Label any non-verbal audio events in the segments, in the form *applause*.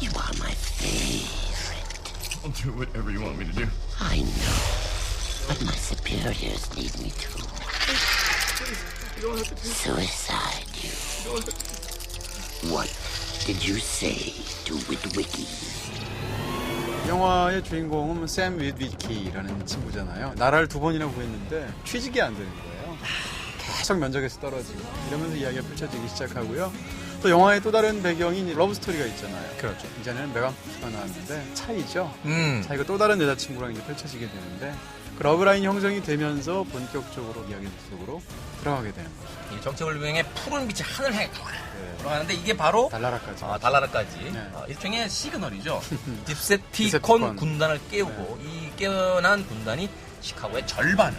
You are my favorite. I'll do whatever you want me to do. I know. But my superiors need me to. Suicide you. What did you say to Witwicky? 영화의 주인공은 샘 윗위키라는 친구잖아요. 나라를 두 번이나 구했는데 취직이 안 되는 거예요. 계속 면접에서 떨어지고 이러면서 이야기가 펼쳐지기 시작하고요. 또 영화의 또 다른 배경인 이 러브 스토리가 있잖아요. 그렇죠. 이제는 메간 포스가 나왔는데 차이죠. 음. 자기가 또 다른 여자친구랑 이제 펼쳐지게 되는데 그 러브라인이 형성이 되면서 본격적으로 이야기 속으로 들어가게 되는 거죠. 이 정체불명의 푸른 빛이 하늘 향해 네. 돌아가는데 이게 바로 달나라까지. 아, 달나라까지 네. 아, 일종의 시그널이죠. *laughs* 딥세티콘 딥세티콘. 군단을 깨우고 이 깨어난 군단이 시카고의 절반을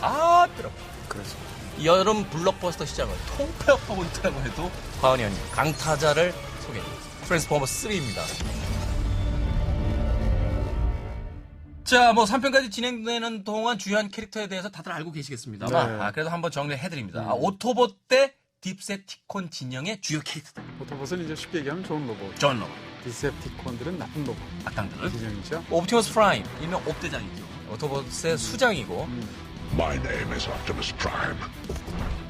다 들어. 그렇죠. 여름 블록버스터 시장을 통폐합하고 있다고 해도 과언이 아닌 강타자를 소개해드립니다. 트랜스포머 3입니다. 자, 뭐 3편까지 진행되는 동안 주요한 캐릭터에 대해서 다들 알고 계시겠습니다만 네. 아, 그래도 한번 정리해드립니다. 아, 오토보 때 딥세티콘 진영의 주요 캐릭터들. 오토봇은 이제 쉽게 얘기하면 좋은 로봇. 존 로버, 디셉티콘들은 나쁜 로봇. 악당들. 진영이죠. 옵티머스 프라임, 일명 옵대장이죠. 오토봇의 수장이고 My name is Optimus Prime.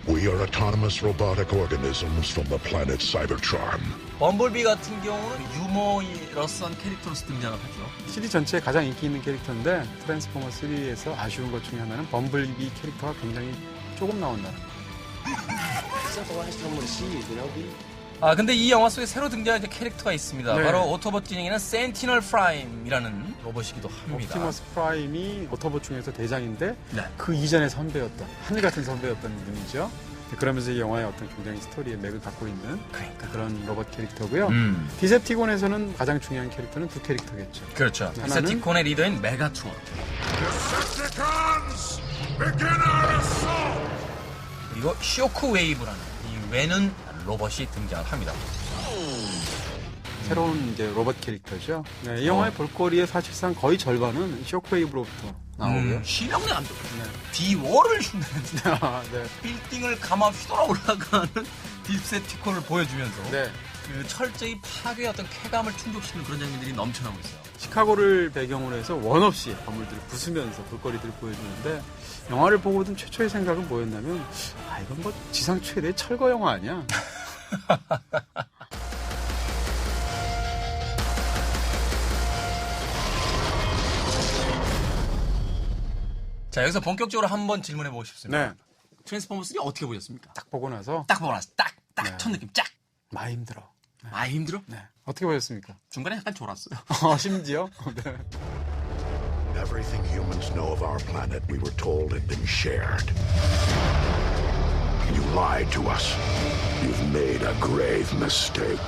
We are autonomous robotic organisms from the planet Cybertron. 범블비 같은 경우는 유머러스한 캐릭터로서 등장을 하죠. 시리 전체에 가장 인기 있는 캐릭터인데 트랜스포머 3에서 아쉬운 것 중에 하나는 범블비 캐릭터가 굉장히 조금 나온다는 거. 아 근데 이 영화 속에 새로 등장한 이제 캐릭터가 있습니다. 네. 바로 오토봇 진영에는 센티널 프라임이라는 로봇이기도 합니다. 옵티머스 프라임이 오토봇 중에서 대장인데 네. 그 이전의 선배였던 하늘 같은 선배였던 분이죠. 네, 그러면서 이 영화의 어떤 굉장히 스토리의 맥을 갖고 있는 그러니까. 그런 로봇 캐릭터고요. 음. 디셉티곤에서는 가장 중요한 캐릭터는 두 캐릭터겠죠. 그렇죠. 하나는- 디세티콘의 리더인 assault! 그리고 쇼크 웨이브라는 이 외는 로봇이 등장을 합니다. 새로운 이제 로봇 캐릭터죠. 네, 이 영화의 볼거리의 사실상 거의 절반은 쇼크웨이브로부터 나오고요. 음, 실명이 안 돼. 네. 디워를 흉내내는 *laughs* 아, 네. 빌딩을 감아 휘돌아 올라가는 딥세티콘을 보여주면서 네. 그 철저히 파괴의 어떤 쾌감을 충족시키는 그런 장면들이 넘쳐나고 있어요. 시카고를 배경으로 해서 원 없이 건물들을 부수면서 볼거리들을 보여주는데 영화를 보고 든 최초의 생각은 뭐였냐면 아 이건 뭐 지상 최대 철거 영화 아니야? *laughs* 자 여기서 본격적으로 한번 질문해 보고 싶습니다. 네. 트랜스포머 3 어떻게 보셨습니까? 딱 보고 나서 딱 보고 나서 딱딱 네. 첫 느낌 쫙. 많이 힘들어. 아 힘들어? 네. 어떻게 보셨습니까? 중간에 약간 졸았어요. 어, 심지어 네. Everything humans know of our planet we were told had been shared. You lied to us. You've made a grave mistake.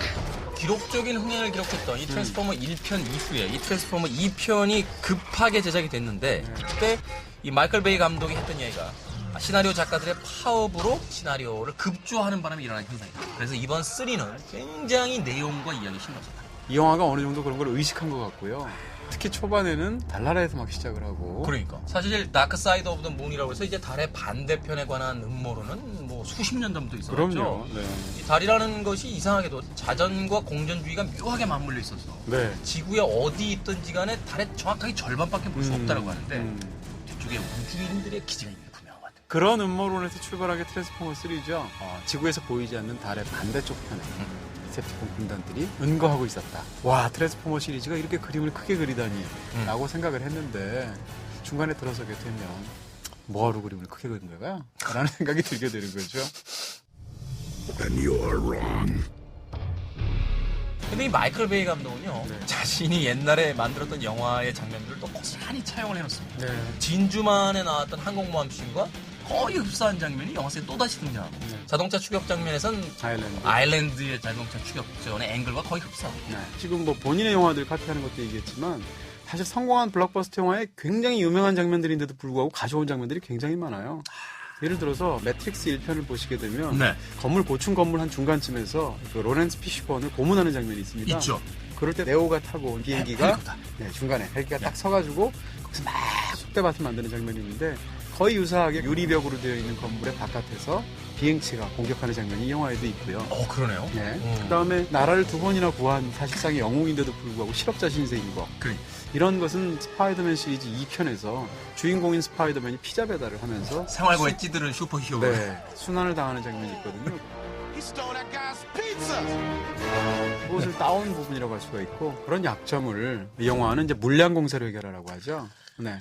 기록적인 흥행을 기록했던 이 트랜스포머 1편 이후에 이 트랜스포머 2편이 급하게 제작이 됐는데 그때 이 마이클 베이 감독이 했던 얘기가 시나리오 작가들의 파업으로 시나리오를 급조하는 바람에 일어난 현상이다. 그래서 이번 3는 굉장히 내용과 이야기 신경 썼다. 이 영화가 어느 정도 그런 걸 의식한 것 같고요. 특히 초반에는 달나라에서 막 시작을 하고 그러니까 사실 다크 사이드 오브 더 문이라고 해서 이제 달의 반대편에 관한 음모론은 뭐 수십 년 전부터 있었죠. 그럼요. 네. 이 달이라는 것이 이상하게도 자전과 공전주의가 묘하게 맞물려 있어서 네. 지구에 어디 있든지 간에 달의 정확하게 절반밖에 볼수 음, 없다고 하는데 음. 뒤쪽에 우주인들의 기지가 있는 같아요. 그런 음모론에서 출발한 게 트랜스포머 3죠. 어, 지구에서 보이지 않는 달의 반대쪽 편에 디셉티콘 군단들이 은거하고 있었다. 와, 트랜스포머 시리즈가 이렇게 그림을 크게 그리다니 음. 라고 생각을 했는데 중간에 들어서게 되면 뭐하러 그림을 크게 그린 거야? 라는 *laughs* 생각이 들게 되는 거죠. Then you're wrong. 근데 이 마이클 베이 감독은요 네. 자신이 옛날에 만들었던 영화의 장면들을 또 고스란히 차용을 해놓습니다. 네. 진주만에 나왔던 항공모함 씬과 거의 흡사한 장면이 영화 속에 또다시 등장하고 네. 자동차 추격 장면에선 아일랜드. 아일랜드의 자동차 추격전의 앵글과 거의 흡사하고 네. 지금 뭐 본인의 영화들 카피하는 것도 얘기했지만 사실 성공한 블록버스터 영화에 굉장히 유명한 장면들인데도 불구하고 가져온 장면들이 굉장히 많아요. 예를 들어서 매트릭스 1편을 보시게 되면 네. 건물 고층 건물 한 중간쯤에서 그 로렌스 피쉬번을 고문하는 장면이 있습니다. 있죠. 그럴 때 네오가 타고 온 비행기가 헬기가. 네, 중간에 헬기가 딱 서가지고 거기서 막 속대밭을 만드는 장면이 있는데 거의 유사하게 유리벽으로 되어 있는 건물의 바깥에서 비행체가 공격하는 장면이 이 영화에도 있고요. 어, 그러네요. 네. 음. 그다음에 나라를 두 번이나 구한 사실상의 영웅인데도 불구하고 실업자 신세인 거. 그래. 이런 것은 스파이더맨 시리즈 2편에서 주인공인 스파이더맨이 피자 배달을 하면서 생활고에 찌들은 슈퍼히어로. 네, 순환을 당하는 장면이 있거든요. 그것을 따온 부분이라고 할 수가 있고 그런 약점을 이 영화는 이제 물량 공세로 해결하라고 하죠. 네.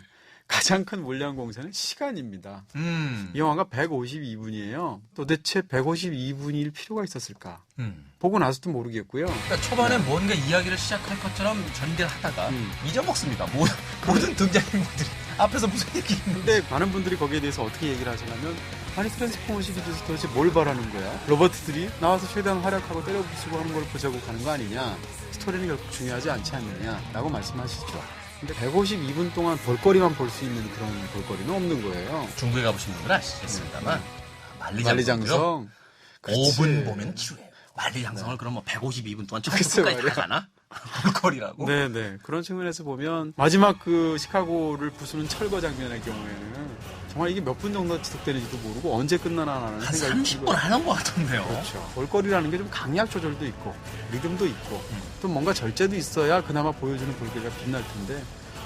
가장 큰 물량 공세는 시간입니다. 음. 이 영화가 152분이에요. 도대체 152분일 필요가 있었을까? 음. 보고 나서도 모르겠고요. 그러니까 초반에 뭔가 이야기를 시작할 것처럼 전개를 하다가 음. 잊어먹습니다. 모, 모든 등장인물들이 앞에서 무슨 얘기 있는데 많은 분들이 거기에 대해서 어떻게 얘기를 하시냐면 아니 트랜스포머 시리즈에서 도대체 뭘 바라는 거야? 로버트들이 나와서 최대한 활약하고 때려부수고 하는 걸 보자고 가는 거 아니냐? 스토리는 결국 중요하지 않지 않느냐? 라고 말씀하시죠. 근데 152분 동안 볼거리만 볼 수 있는 그런 볼거리는 없는 거예요. 중국에 가보신 분들은 아시겠습니다만 만리장성. 만리장성. 그렇지. 5분 보면 지루해요. 만리장성을 그럼 뭐 152분 동안 *laughs* 말이야. 다 가나? 볼거리라고? 네네. 그런 측면에서 보면 마지막 그 시카고를 부수는 철거 장면의 경우에는 정말 이게 몇 분 정도 지속되는지도 모르고 언제 끝나나라는 한 생각이 30분 들고요. 하는 것 같던데요. 그렇죠. 볼거리라는 게 좀 강약 조절도 있고 리듬도 있고 또 뭔가 절제도 있어야 그나마 보여주는 볼거리가 빛날 텐데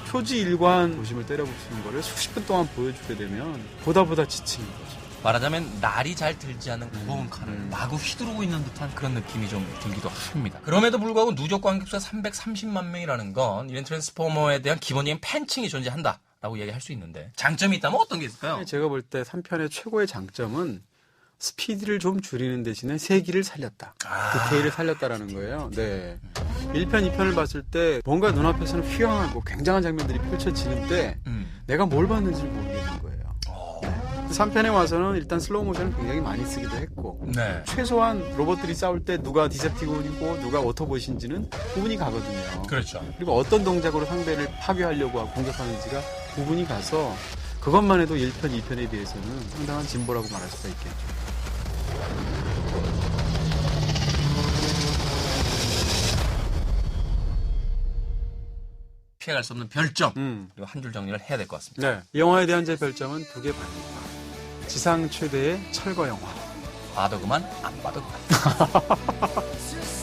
표지 일관 도심을 때려부수는 거를 수십 분 동안 보여주게 되면 보다 보다 지치는 거죠. 말하자면 날이 잘 들지 않는 무거운 칼을 음. 마구 휘두르고 있는 듯한 그런 느낌이 좀 들기도 합니다. 그럼에도 불구하고 누적 관객수가 330만 명이라는 건 이런 트랜스포머에 대한 기본적인 팬층이 존재한다 라고 얘기할 수 있는데 장점이 있다면 어떤 게 있을까요? 제가 볼 때 3편의 최고의 장점은 스피드를 좀 줄이는 대신에 세기를 살렸다. 디테일을 살렸다라는 거예요. 네. 1편, 2편을 봤을 때 뭔가 눈앞에서는 휘황하고 굉장한 장면들이 펼쳐지는데 음. 내가 뭘 봤는지. 어. 3편에 와서는 일단 슬로우 모션을 굉장히 많이 쓰기도 했고 네. 최소한 로봇들이 싸울 때 누가 디셉티곤이고 누가 오토봇인지는 구분이 가거든요. 그렇죠. 그리고 어떤 동작으로 상대를 파괴하려고 하고 공격하는지가 구분이 가서 그것만 해도 1편, 2편에 비해서는 상당한 진보라고 말할 수가 있겠죠. 피해갈 수 없는 별점 음. 그리고 한줄 정리를 해야 될 것 같습니다. 네. 이 영화에 대한 제 별점은 두 개 반입니다. 지상 최대의 철거 영화. 봐도 그만 안 봐도 그만. *laughs*